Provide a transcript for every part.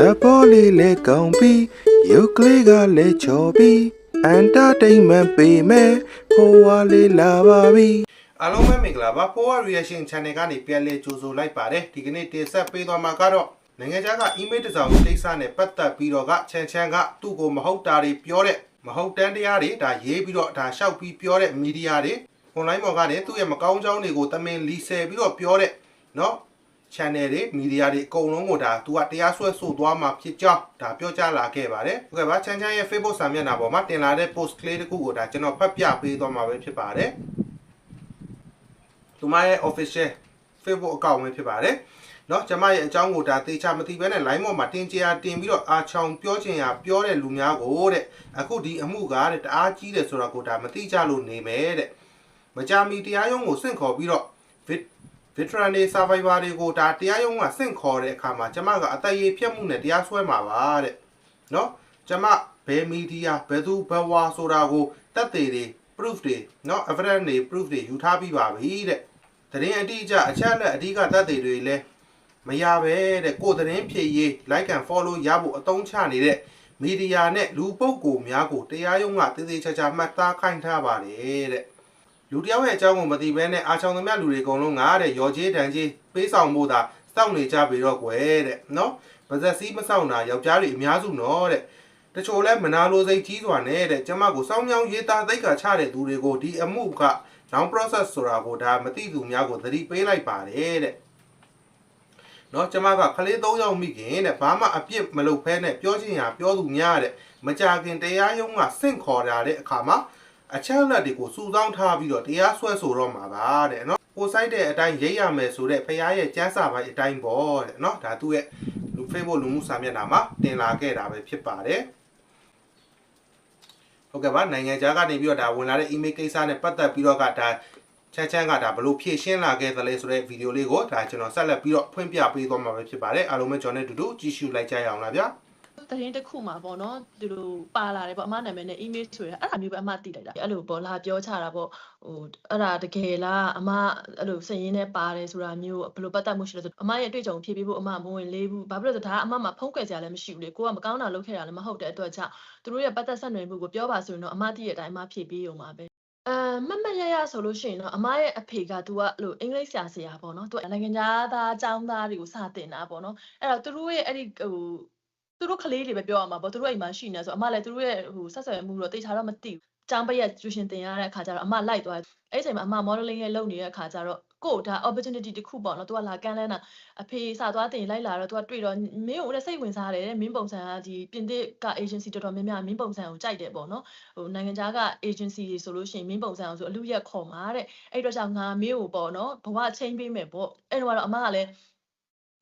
ဇပေါ်လေးလဲကောင်းပြီးရုပ်ကလေးကလည်းချော်ပြီးအန်တာတိန်မန်ပေးမယ်ဖိုးဝါလေးလာပါပြီအားလုံးပဲမင်္ဂလာပါဖိုးဝါ reaction channel ကနေပြန်လဲကြိုဆိုလိုက်ပါတယ်ဒီကနေ့တင်ဆက်ပေးသွားမှာကတော့နိုင်ငံခြားက email တစ်စောင်ကိစ္စနဲ့ပတ်သက်ပြီးတော့ကချန်ချန်ကသူ့ကိုမဟုတ်တာတွေပြောတဲ့မဟုတ်တန်းတရားတွေဒါရေးပြီးတော့ဒါရှောက်ပြီးပြောတဲ့မီဒီယာတွေ online ပေါ်ကနေသူ့ရဲ့မကောင်းကြောင်းတွေကိုတမင်လီဆယ်ပြီးတော့ပြောတဲ့เนาะ channel တွေမီဒီယာတွေအကုန်လုံးကိုဒါသူကတရားစွဲဆိုသွားမှာဖြစ်ကြောင်းဒါပြောကြားလာခဲ့ပါတယ်ဟုတ်ကဲ့ပါချန်ချန်ရဲ့ Facebook စာမျက်နှာပေါ်မှာတင်လာတဲ့ post ကလေးတစ်ခုကိုဒါကျွန်တော်ဖတ်ပြပေးသွားမှာပဲဖြစ်ပါတယ်သူမရဲ့ official Facebook account ပဲဖြစ်ပါတယ်เนาะကျမရဲ့အကြောင်းကိုဒါသေချာမသိဘဲနဲ့ line ပေါ်မှာတင်ကြရာတင်ပြီးတော့အာချောင်ပြောချင်ရာပြောတဲ့လူများကိုတဲ့အခုဒီအမှုကတဲ့တအားကြီးတယ်ဆိုတော့ကိုဒါမသိကြလို့နေမယ်တဲ့မကြမီတရားရုံးကိုဆင့်ခေါ်ပြီးတော့ veteran တွေ survivor တွေကိုဒါတရားရုံးကဆင့်ခေါ်တဲ့အခါမှာကျမကအသက်ရည်ဖြတ်မှုနဲ့တရားစွဲမှာပါတဲ့เนาะကျမဘယ်မီဒီယာဘယ်သူဘယ်ဝါဆိုတာကိုတက်သေးတွေ proof တွေเนาะ evidence တွေ proof တွေယူထားပြီးပါပြီတဲ့သတင်းအတိအကျအချက်အလက်အဓိကတက်သေးတွေလည်းမရပဲတဲ့ကိုယ်သတင်းဖြည့်ရေး like and follow ရဖို့အသုံးချနေတဲ့မီဒီယာနဲ့လူပုဂ္ဂိုလ်များကိုတရားရုံးကတည်တည်ချာချာမှတ်သားခိုင်းထားပါတယ်တဲ့ လူတယောက်ရဲ့အကြောင်းကိုမသိဘဲနဲ့အာချောင်သမျှလူတွေအကုန်လုံးငါတဲ့ရော်ကြီးတန်ကြီးပေးဆောင်ဖို့သာစောင့်နေကြပြီတော့ကွယ်တဲ့နော်ပါဇက်စီးမဆောင်တာယောက်ျားတွေအများစုနော်တဲ့တချို့လဲမနာလိုစိတ်ကြီးစွာနဲ့တဲ့ကျမကိုစောင်းမြောင်းရေးသားသိက္ခာချတဲ့သူတွေကိုဒီအမှုက down process ဆိုတာကိုဒါမသိသူများကိုသတိပေးလိုက်ပါတယ်တဲ့နော်ကျမကခလေး၃ယောက်မိခင်တဲ့ဘာမှအပြစ်မလုပ်ဖဲနဲ့ပြောချင်ရပြောသူများတဲ့မကြခင်တရားရုံးကစင့်ခေါ်တာတဲ့အခါမှာ အချက်အလက်တွေကိုစုဆောင်းထားပြီးတော့တရားစွဲဆိုတော့မှာပါတဲ့နော်ကိုစိုက်တဲ့အတိုင်းရိပ်ရမယ်ဆိုတဲ့ဖရားရဲ့ကျန်းစာပိုင်းအတိုင်းပေါ့တဲ့နော်ဒါသူ့ရဲ့လူ Facebook လူမှုစာမျက်နှာမှာတင်လာခဲ့တာပဲဖြစ်ပါတယ်ဟုတ်ကဲ့ပါနိုင်ငံခြားကနေပြီးတော့ဒါဝင်လာတဲ့ email ကိစ္စနဲ့ပတ်သက်ပြီးတော့ကဒါချမ်းချမ်းကဒါဘလို့ဖြည့်ရှင်းလာခဲ့သလဲဆိုတဲ့ဗီဒီယိုလေးကိုဒါကျွန်တော်ဆက်လက်ပြီးတော့ဖွင့်ပြပေးသွားမှာပဲဖြစ်ပါတယ်အားလုံးပဲကျွန်တော်နဲ့အတူတူကြည့်ရှုလိုက်ကြရအောင်လားဗျာ သတင်းတစ်ခုမှာပေါ့နော်သူတို့ပါလာတယ်ပေါ့အမနာမည်နဲ့ email ဆိုရအဲ့ဒါမျိုးပဲအမသိလိုက်တာအဲ့လိုပေါ့လာပြောချတာပေါ့ဟိုအဲ့ဒါတကယ်လားအမအဲ့လိုစည်ရင်းနဲ့ပါတယ်ဆိုတာမျိုးဘယ်လိုပတ်သက်မှုရှိလဲဆိုအမရဲ့အတွေ့အကြုံဖြည့်ပေးဖို့အမမဝင်လေးဘူးဘာဖြစ်လို့လဲဆိုဒါကအမမှာဖုံးကွယ်စရာလည်းမရှိဘူးလေကိုကမကောင်းတာလုပ်ခဲ့တာလည်းမဟုတ်တဲ့အတွက်ကြောင့်သူတို့ရဲ့ပတ်သက်ဆက်နွယ်မှုကိုပြောပါဆိုရင်တော့အမသိတဲ့အတိုင်းအမဖြည့်ပေးရုံပါပဲအဲမမရရဆိုလို့ရှိရင်တော့အမရဲ့အဖေကသူကအဲ့လိုအင်္ဂလိပ်ဆရာဆရာပေါ့နော်သူကနိုင်ငံသားအကြောင်းသားတွေကိုစာတင်တာပေါ့နော်အဲ့တော့သူတို့ရဲ့အဲ့ဒီဟို သူတို့ကလေးတွေပဲပြောရမှာပေါ့သူတို့အိမ်မှာရှိနေဆိုအမလည်းသူတို့ရဲ့ဟိုဆက်ဆွယ်မှုတော့တေချာတော့မသိဘူးចောင်းပရက်ကျူရှင်တင်ရတဲ့အခါကျတော့အမလိုက်သွားအဲ့ဒီအချိန်မှာအမ modeling ရဲ့လုပ်နေတဲ့အခါကျတော့ကို့ဒါ opportunity တစ်ခုပေါ့နော်သူကလာကမ်းလန်းတာအဖေစာသွားတင်လိုက်လာတော့သူကတွေ့တော့မင်းကိုလည်းစိတ်ဝင်စားတယ်မင်းပုံစံကဒီပြင်သစ်က agency တော်တော်များများမင်းပုံစံကိုကြိုက်တယ်ပေါ့နော်ဟိုနိုင်ငံခြားက agency တွေဆိုလို့ရှိရင်မင်းပုံစံအောင်ဆိုအလူရက်ခေါ်မှာတဲ့အဲ့တော့ကြောင့်ငါမင်းကိုပေါ့နော်ဘဝချင်းပေးမယ်ပေါ့အဲ့တော့ကတော့အမကလည်း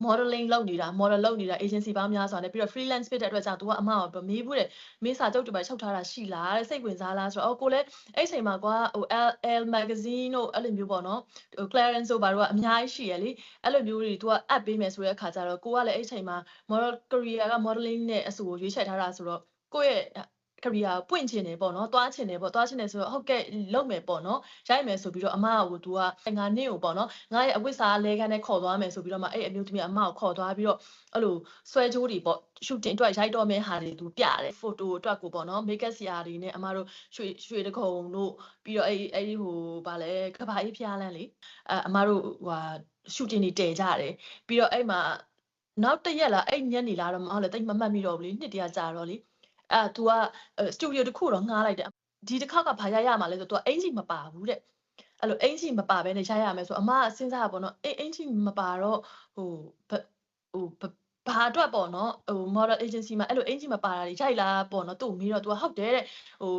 modeling လုပ်နေတာ model လုပ်နေတာ agency ပေါင်းများစွာနဲ့ပြီးတော့ freelance ဖြစ်တဲ့အတွက်ကြောင့် तू ကအမကိုမေးဘူးတဲ့မေးစာချုပ်တွေပါချုပ်ထားတာရှိလားတဲ့စိတ်ဝင်စားလားဆိုတော့အော်ကိုလည်းအဲ့ချိန်မှာကွာဟို L L magazine တို့အဲ့လိုမျိုးပေါ့နော်ဟို clearance တို့ဘာတို့ကအများကြီးရှိရလေအဲ့လိုမျိုးတွေ तू ကအပ်ပေးမယ်ဆိုတဲ့အခါကျတော့ကိုကလည်းအဲ့ချိန်မှာ model career က modeling နဲ့အဆူကိုရွေးချယ်ထားတာဆိုတော့ကိုယ့်ရဲ့ career ပွင့်ချင်တယ်ပေါ့နော်သွားချင်တယ်ပေါ့သွားချင်တယ်ဆိုတော့ဟုတ်ကဲ့လုပ်မယ်ပေါ့နော်ရိုက်မယ်ဆိုပြီးတော့အမကကို तू ကငါနင့်ကိုပေါ့နော်ငါရဲ့အဝိစာလဲခန်းနဲ့ခေါ်သွားမယ်ဆိုပြီးတော့မှအဲ့အမျိုးသမီးအမကိုခေါ်သွားပြီးတော့အဲ့လိုဆွဲကြိုးတွေပေါ့ shooting အတွက်ရိုက်တော့မယ့်ဟာတွေ तू ပြတယ် photo အတွက်ကိုပေါ့နော် makeup ဆရာတွေနဲ့အမတို့ရွှေရွှေတခုံတို့ပြီးတော့အဲ့အဲ့ဒီဟိုဗာလဲကဘာအေးဖျားလန်းလေအဲအမတို့ဟို shooting တွေတည်ကြတယ်ပြီးတော့အဲ့မှာနောက်တစ်ရက်လားအဲ့ညနေလားတော့မဟုတ်လေတိတ်မမှတ်မိတော့ဘူးလေနှစ်တရာကြာတော့လေ အဲ तू ကစတူဒီယိုတစ်ခုတော့ငှားလိုက်တယ်ဒီတစ်ခါကဘာရရမှာလဲဆို तू ကအင်ဂျီမပါဘူးတဲ့အဲ့လိုအင်ဂျီမပါဘဲနဲ့ရရမယ်ဆိုအမကစဉ်းစားတာပေါ့နော်အင်ဂျီမပါတော့ဟိုဟို ဘာအတွက်ပေါ့နော်ဟို model agency မှာအဲ့လိုအင်ဂျီမပါတာတွေရိုက်လာပေါ့နော်သူ့မေးတော့ तू ကဟုတ်တယ်တဲ့ဟို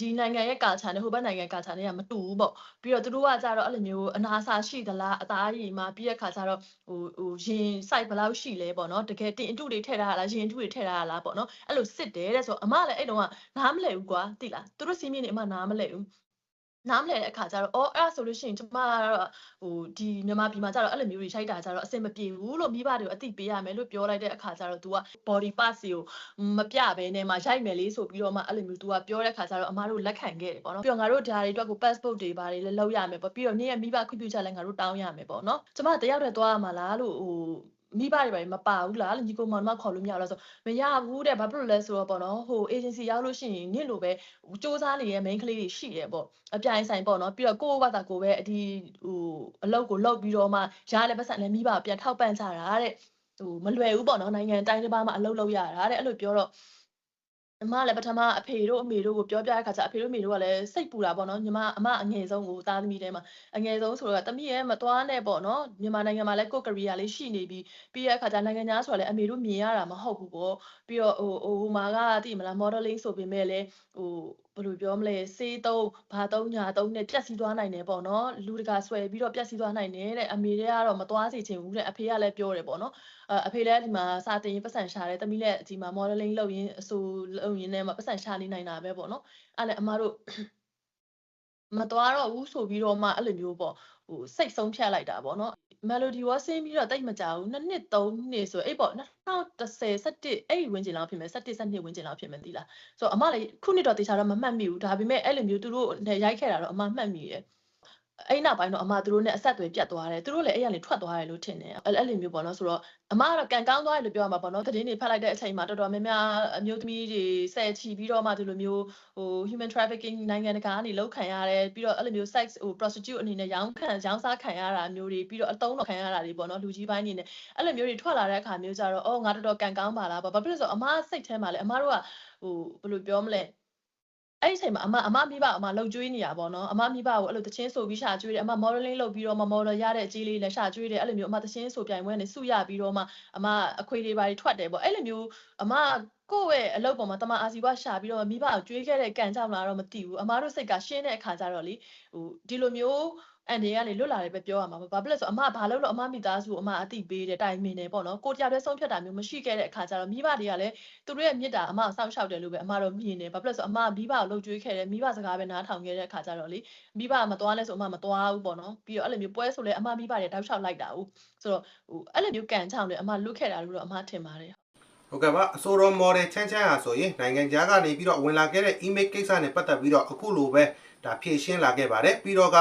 ဒီနိုင်ငံရဲ့ culture နဲ့ဟိုဘက်နိုင်ငံ culture နဲ့ကမတူဘူးပေါ့ပြီးတော့သူတို့ကကြတော့အဲ့လိုမျိုးအနာစာရှိသလားအသားရည်မှာပြီးတဲ့ခါကျတော့ဟိုဟိုရင် site ဘယ်လောက်ရှိလဲပေါ့နော်တကယ်တင်အတုတွေထည့်ထားတာလားရင်အတုတွေထည့်ထားတာလားပေါ့နော်အဲ့လိုစစ်တယ်တဲ့ဆိုအမလည်းအဲ့တုန်းကနားမလဲဘူးကွာသိလားသူတို့စီးမြင့်နေအမနားမလဲဘူး နားမလဲတဲ့အခါကျတော့အော်အဲ့ဒါဆိုလို့ရှိရင်ကျမကတော့ဟိုဒီမြန်မာပြည်မှာကျတော့အဲ့လိုမျိုးတွေရိုက်တာကျတော့အဆင်မပြေဘူးလို့မိဘတွေကိုအသိပေးရမယ်လို့ပြောလိုက်တဲ့အခါကျတော့ तू က body parts ကိုမပြဘဲနဲ့မှရိုက်မယ်လေးဆိုပြီးတော့မှအဲ့လိုမျိုး तू ကပြောတဲ့အခါကျတော့အမတို့လက်ခံခဲ့တယ်ပေါ့နော်ပြီးတော့ငါတို့ဒါတွေအတွက်ကို passport တွေဘာတွေလည်းလုပ်ရမယ်ပေါ့ပြီးတော့နေ့ရက်မိဘခွင့်ပြုချက်လည်းငါတို့တောင်းရမယ်ပေါ့နော်ကျမတယောက်တည်းသွားရမှာလားလို့ဟို မိဘတွေပါမပါဘူးလားညီကိုမောင်နှမခေါ်လို့မရဘူးလားဆိုမရဘူးတဲ့ဘာဖြစ်လို့လဲဆိုတော့ပေါ့နော်ဟို agency ရောက်လို့ရှိရင်နင့်လိုပဲစူးစမ်းနေတဲ့ main ကလေးတွေရှိတယ်ပေါ့အပြိုင်ဆိုင်ပေါ့နော်ပြီးတော့ကိုယ့်ဘာသာကိုယ်ပဲဒီဟိုအလုပ်ကိုလုပ်ပြီးတော့မှရတဲ့ပတ်စံလည်းမိဘပြန်ထောက်ပံ့ကြတာတဲ့ဟိုမလွယ်ဘူးပေါ့နော်နိုင်ငံတိုင်းတစ်ပါးမှာအလုပ်လုပ်ရတာတဲ့အဲ့လိုပြောတော့ အမလည်းပထမအဖေတို့အမေတို့ကိုပြောပြတဲ့ခါကျအဖေတို့အမေတို့ကလည်းစိတ်ပူတာပေါ့နော်ညီမအမအငယ်ဆုံးကိုသားသမီးထဲမှာအငယ်ဆုံးဆိုတော့တမီးရဲ့မသွားနဲ့ပေါ့နော်မြန်မာနိုင်ငံမှာလည်းကိုယ့်ကရီယာလေးရှိနေပြီးပြီးတဲ့အခါကျနိုင်ငံသားဆိုတာလည်းအမေတို့မြင်ရတာမဟုတ်ဘူးပေါ့ပြီးတော့ဟိုဟိုဟိုမှာကသိမလား modeling ဆိုပေမဲ့လည်းဟိုဘယ်လိုပြောမလဲစေးသုံးဘာသုံးညာသုံးနဲ့ပြက်စီးသွားနိုင်တယ်ပေါ့နော်လူတကာဆွဲပြီးတော့ပြက်စီးသွားနိုင်တယ်တဲ့အမေတွေကတော့မသွားစေချင်ဘူးတဲ့အဖေကလည်းပြောတယ်ပေါ့နော်အအဖေလည်းဒီမှာစာတင်ရင်ပတ်စံရှာတယ်တမီးလည်းဒီမှာ modeling လုပ်ရင်းအဆိုလုပ်ရင်းနဲ့မှပတ်စံရှာနေနိုင်တာပဲပေါ့နော်အဲ့လည်းအမတို့မသွားတော့ဘူးဆိုပြီးတော့မှအဲ့လိုမျိုးပေါ့ဟိုစိတ်ဆုံးဖြတ်လိုက်တာပေါ့နော် melody ဝဆင်းပြီးတော့တိတ်မကြဘူးနှစ်နှစ်သုံးနှစ်ဆိုအဲ့ပေါ့2010 17အဲ့ဒီဝင်းကျင်လောက်ဖြစ်မယ်17 12ဝင်းကျင်လောက်ဖြစ်မယ်သိလားဆိုတော့အမလည်းခုနှစ်တော့တေချာတော့မမှတ်မိဘူးဒါပေမဲ့အဲ့လိုမျိုးသူတို့နဲ့ရိုက်ခဲ့တာတော့အမမှတ်မိတယ် အဲ့နောက်ပိုင်းတော့အမသူတို့နဲ့အဆက်အသွယ်ပြတ်သွားတယ်သူတို့လည်းအဲ့ရနေထွက်သွားတယ်လို့ထင်တယ်အဲ့အဲ့လိုမျိုးပေါ့နော်ဆိုတော့အမကတော့ကန်ကောင်းသွားတယ်လို့ပြောရမှာပေါ့နော်သတင်းတွေဖတ်လိုက်တဲ့အချိန်မှာတော်တော်များများအမျိုးသမီးတွေဆယ်ချီပြီးတော့မှဒီလိုမျိုးဟို human trafficking နိုင်ငံတကာကနေလောက်ခံရတယ်ပြီးတော့အဲ့လိုမျိုး sex ဟို prostitute အနေနဲ့ရောင်းခံရောင်းစားခံရတာမျိုးတွေပြီးတော့အတုံးတော်ခံရတာတွေပေါ့နော်လူကြီးပိုင်းအနေနဲ့အဲ့လိုမျိုးတွေထွက်လာတဲ့အခါမျိုးကြတော့အော်ငါတော်တော်ကန်ကောင်းပါလားပေါ့ဘာဖြစ်လို့လဲဆိုတော့အမစိတ်ထဲမှာလည်းအမတို့ကဟိုဘယ်လိုပြောမလဲ အဲ့ဒီအချိန်မှာအမအမမိဘအမလှုပ်ကြွေးနေရပါတော့အမမိဘကိုအဲ့လိုတချင်းဆိုပြီးရှာကြွေးတယ်အမ modeling လုပ်ပြီးတော့မှ model ရတဲ့အကြီးလေးနဲ့ရှာကြွေးတယ်အဲ့လိုမျိုးအမတချင်းဆိုပြိုင်ပွဲနဲ့စုရပြီးတော့မှအမအခွေတွေပါတွေထွက်တယ်ပေါ့အဲ့လိုမျိုးအမကိုယ့်ရဲ့အလုပ်ပေါ်မှာတမအာစီဝရှာပြီးတော့မိဘကိုကြွေးခဲ့တဲ့ကံကြောင့်လားတော့မသိဘူးအမတို့စိတ်ကရှင်းတဲ့အခါကျတော့လေဟိုဒီလိုမျိုး အန်ဒီကနေလွတ်လာတယ်ပဲပြောရမှာပါဘာဖြစ်လဲဆိုအမဘာလို့လို့အမမိသားစုကိုအမအတိပေးတယ်တိုင်မင်တယ်ပေါ့နော်ကိုတရားတဲ့ဆုံးဖြတ်တာမျိုးမရှိခဲ့တဲ့အခါကျတော့မိဘတွေကလည်းသူတို့ရဲ့မြစ်တာအမကိုစောင့်ရှောက်တယ်လို့ပဲအမတော့မြင်တယ်ဘာဖြစ်လဲဆိုအမမိဘကိုလှုပ်ကြွေးခဲ့တယ်မိဘစကားပဲနားထောင်ခဲ့တဲ့အခါကျတော့လေမိဘကမသွားလဲဆိုအမမသွားဘူးပေါ့နော်ပြီးတော့အဲ့လိုမျိုးပွဲဆိုလဲအမမိဘတွေတောက်လျှောက်လိုက်တာဦးဆိုတော့ဟိုအဲ့လိုမျိုးကန်ချောင်းတယ်အမလွတ်ခဲ့တာလို့တော့အမထင်ပါတယ်ဟုတ်ကဲ့ပါအဆိုတော် model ချမ်းချမ်းဟာဆိုရင်နိုင်ငံခြားကနေပြီးတော့ဝင်လာခဲ့တဲ့ email ကိစ္စနဲ့ပတ်သက်ပြီးတော့အခုလိုပဲဒါဖြည့်ရှင်းလာခဲ့ပါတယ်ပြီးတော့က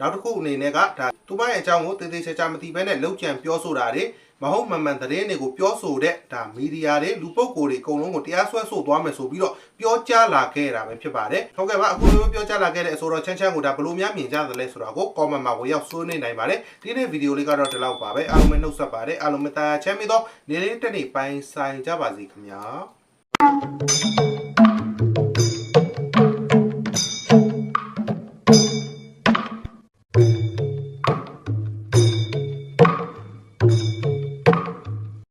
နောက်တစ်ခုအနေနဲ့ကဒါသူမရဲ့အကြောင်းကိုတည်တည်ချာချာမသိဘဲနဲ့လောက်ကြံပြောဆိုတာတွေမဟုတ်မမှန်သတင်းတွေကိုပြောဆိုတဲ့ဒါမီဒီယာတွေလူပုဂ္ဂိုလ်တွေအကုန်လုံးကိုတရားစွဲဆိုသွားမယ်ဆိုပြီးတော့ပြောကြားလာခဲ့တာပဲဖြစ်ပါတယ်ဟုတ်ကဲ့ပါအခုလိုပြောကြားလာခဲ့တဲ့အဆိုတော်ချမ်းချမ်းကိုဒါဘယ်လိုများမြင်ကြသလဲဆိုတာကို comment မှာဝင်ရောက်ဆွေးနွေးနိုင်ပါတယ်ဒီနေ့ဗီဒီယိုလေးကတော့ဒီလောက်ပါပဲအားလုံးပဲနှုတ်ဆက်ပါတယ်အားလုံးပဲတာချမ်းမြေသောနေ့လေးတစ်နေ့ပိုင်းဆိုင်ကြပါစေခင်ဗျာ